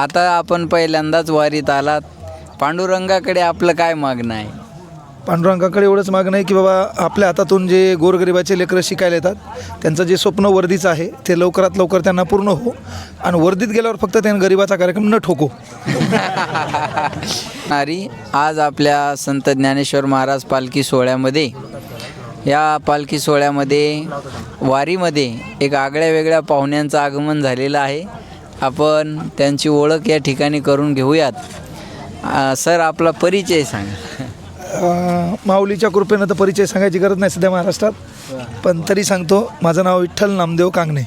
आता आपण पहिल्यांदाच वारीत आलात. पांडुरंगाकडे आपलं काय मागणं आहे? पांडुरंगाकडे एवढंच मागणं आहे की बाबा आपल्या हातातून जे गोरगरिबाचे लेकरं शिकायला येतात त्यांचं जे स्वप्न वर्दीचं आहे ते लवकरात लवकर त्यांना पूर्ण हो. आणि वर्दीत गेल्यावर फक्त त्यांनी गरिबाचा कार्यक्रम न ठोको. नारी आज आपल्या संत ज्ञानेश्वर महाराज पालखी सोहळ्यामध्ये या पालखी सोहळ्यामध्ये वारीमध्ये एक आगळ्या वेगळ्या पाहुण्यांचं आगमन झालेलं आहे. आपण त्यांची ओळख या ठिकाणी करून घेऊयात. सर आपला परिचय सांगा. अं, माऊलीच्या कृपेनं तर परिचय सांगायची गरज नाही सध्या महाराष्ट्रात. पण तरी सांगतो माझं नाव विठ्ठल नामदेव कांगणे.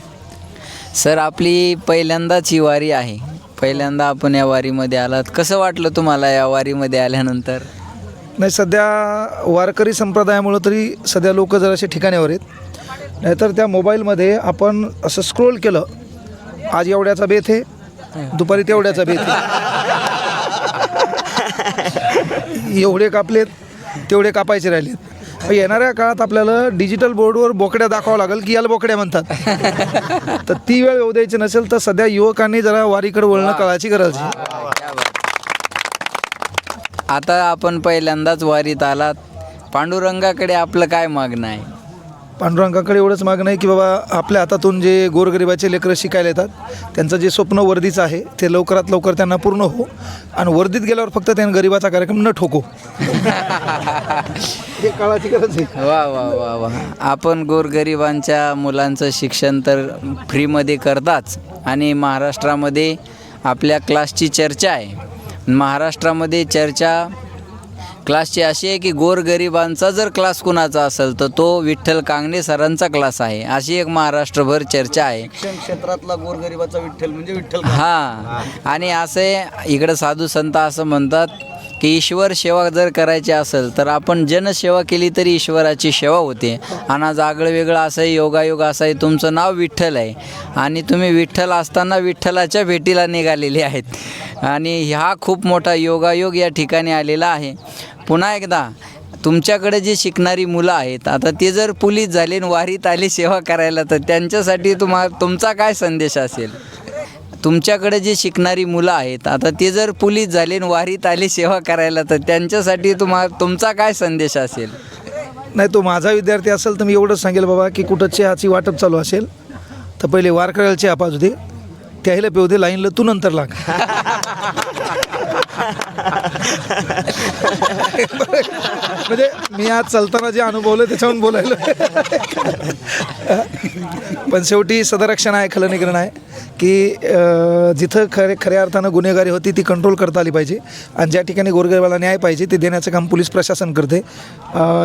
सर आपली पहिल्यांदाच ही वारी आहे. पहिल्यांदा आपण या वारीमध्ये आलात. कसं वाटलं तुम्हाला या वारीमध्ये आल्यानंतर? नाही सध्या वारकरी संप्रदायामुळं तरी सध्या लोक जरासे ठिकाण्यावर आहेत. नाहीतर त्या मोबाईलमध्ये आपण असं स्क्रोल केलं आज एवढ्याचा बेत आहे दुपारी तेवढ्याचा बेत आहे. एवढे कापलेत तेवढे कापायचे राहिलेत. येणाऱ्या काळात आपल्याला डिजिटल बोर्डवर बोकड्या दाखवावं लागेल की याला बोकड्या म्हणतात. तर ती वेळ येऊ द्यायची नसेल तर सध्या युवकांनी जरा वारीकडे वळणं कळायची गरज आहे. आता आपण पहिल्यांदाच वारीत आलात. पांडुरंगाकडे आपलं काय मागणं आहे? पांडुरंगाकडे एवढंच मागणं आहे की बाबा आपल्या हातातून जे गोरगरिबाचे लेकरं शिकायला येतात त्यांचं जे स्वप्न वर्दीचं आहे ते लवकरात लवकर त्यांना पूर्ण हो. आणि वर्दीत गेल्यावर फक्त त्यांनी गरिबाचा कार्यक्रम न ठोको. हे काळाची गरज आहे. वा वा वा वा. आपण गोरगरिबांच्या मुलांचं शिक्षण तर फ्रीमध्ये करताच आणि महाराष्ट्रामध्ये आपल्या क्लासची चर्चा आहे. महाराष्ट्रामध्ये चर्चा क्लासची अशी आहे की गोरगरिबांचा जर क्लास कुणाचा असेल तर तो विठ्ठल कांगणे सरांचा क्लास आहे. अशी एक महाराष्ट्रभर चर्चा आहे. शिक्षण क्षेत्रातला गोरगरिबाचा विठ्ठल म्हणजे विठ्ठल हां. आणि असे इकडं साधू संत असं म्हणतात की ईश्वर सेवा जर करायची असेल तर आपण जनसेवा केली तरी ईश्वराची सेवा होते. आणि आज आगळं वेगळं असं आहे योगायोग असं आहे तुमचं नाव विठ्ठल आहे. आणि तुम्ही विठ्ठल असताना विठ्ठलाच्या भेटीला निघालेले आहेत. आणि हा खूप मोठा योगायोग या ठिकाणी आलेला आहे. पुन्हा एकदा तुमच्याकडे जे शिकणारी मुलं आहेत आता ते जर पोलीस झाले आणि वारीत आले सेवा करायला तर त्यांच्यासाठी तुम्हा तुमचा काय संदेश असेल? तुमच्याकडे जे शिकणारी मुलं आहेत आता ते जर पोलीस झाले आणि वारीत आले सेवा करायला तर त्यांच्यासाठी तुम्हा तुमचा काय संदेश असेल? नाही तो माझा विद्यार्थी असेल तर मी एवढंच सांगेल बाबा की कुठं चहाची वाटप चालू असेल तर पहिले वारकऱ्याला चहा पाजू दे त्याहीला पेऊ दे लाईनला तू नंतर लाग. म्हणजे मी आज चालताना जे अनुभवलं त्याच्यावरून बोलायला. पण शेवटी सदरक्षण आहे खलनीकरण आहे. की जिथं खरे खऱ्या अर्थानं गुन्हेगारी होती ती कंट्रोल करता आली पाहिजे. आणि ज्या ठिकाणी गोरगरिबाला न्याय पाहिजे ते देण्याचं काम पोलीस प्रशासन करते.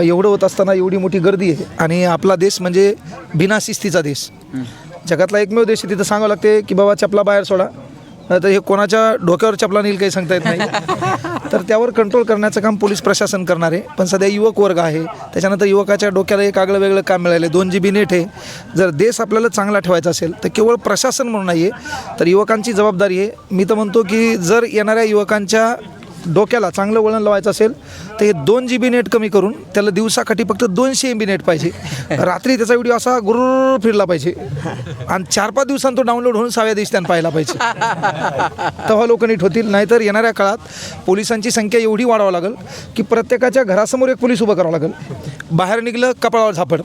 एवढं होत असताना एवढी मोठी गर्दी आहे. आणि आपला देश म्हणजे बिना शिस्तीचा देश. जगातला एकमेव देश आहे तिथं सांगावं लागते की बाबा चपला बाहेर सोडा. तर हे कोणाच्या डोक्यावर चपला नेईल काही सांगता येत नाही. तर त्यावर कंट्रोल करण्याचं काम पोलीस प्रशासन करणार आहे. पण सध्या युवक वर्ग आहे. त्याच्यानंतर युवकाच्या डोक्याला एक आगळं वेगळं काम मिळालं दोन जी बी नेट आहे. जर देश आपल्याला चांगला ठेवायचा असेल तर केवळ प्रशासन म्हणून नाही आहे तर युवकांची जबाबदारी आहे. मी तर म्हणतो की जर येणाऱ्या युवकांच्या डोक्याला चांगलं वळण लावायचं असेल तर हे दोन जी बी नेट कमी करून त्याला दिवसाकाठी फक्त दोनशे एम बी नेट पाहिजे. रात्री त्याचा व्हिडिओ असा गुरुर फिरला पाहिजे. आणि चार पाच दिवसांत तो डाउनलोड होऊन सहाव्या दिवशी त्यांना पाहायला पाहिजे. तेव्हा लोक नीट होतील. नाहीतर येणाऱ्या काळात पोलिसांची संख्या एवढी वाढावं लागेल की प्रत्येकाच्या घरासमोर एक पोलीस उभं करावं लागेल. बाहेर निघलं कपाळावर झापड.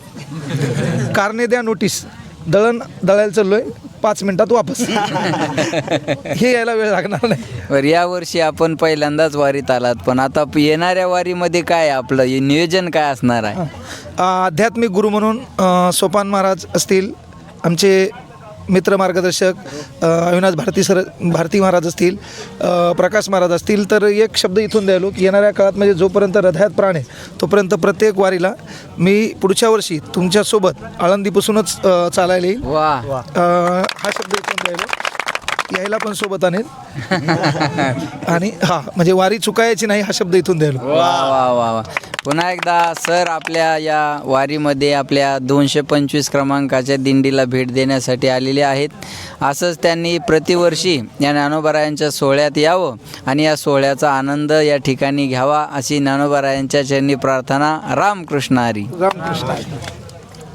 कारणे द्या नोटीस दळण दळायला चाललोय. पाच मिनिटात वापस. हे यायला वेळ लागणार नाही. बरं यावर्षी आपण पहिल्यांदाच वारीत आलात पण आता प- येणाऱ्या वारीमध्ये काय आपलं हे नियोजन काय असणार आहे? आध्यात्मिक गुरु म्हणून अ, सोपान महाराज असतील आमचे मित्र मार्गदर्शक अ, अविनाश भारती सर भारती महाराज असतील अ, प्रकाश महाराज असतील तर एक शब्द इथून द्यायलो की येणाऱ्या काळात म्हणजे जोपर्यंत हृदयात प्राण आहे तोपर्यंत प्रत्येक वारीला मी पुढच्या वर्षी तुमच्यासोबत आळंदीपासूनच अ, चालायला येईल. वा. अ, हा शब्द इथून द्यायलो यायला पण सोबत आणेल. आणि हा म्हणजे वारी चुकायची नाही हा शब्द इथून द्यायलो. वा वा वा वा. पुन्हा एकदा सर आपल्या या वारीमध्ये आपल्या दोनशे पंचवीस क्रमांकाच्या दिंडीला भेट देण्यासाठी आलेले आहेत. असंच त्यांनी प्रतिवर्षी या ज्ञानोबरायांच्या सोहळ्यात यावं आणि या सोहळ्याचा आनंद या ठिकाणी घ्यावा अशी ज्ञानोबरायांच्या चरणी प्रार्थना रामकृष्ण हरी. रामकृष्ण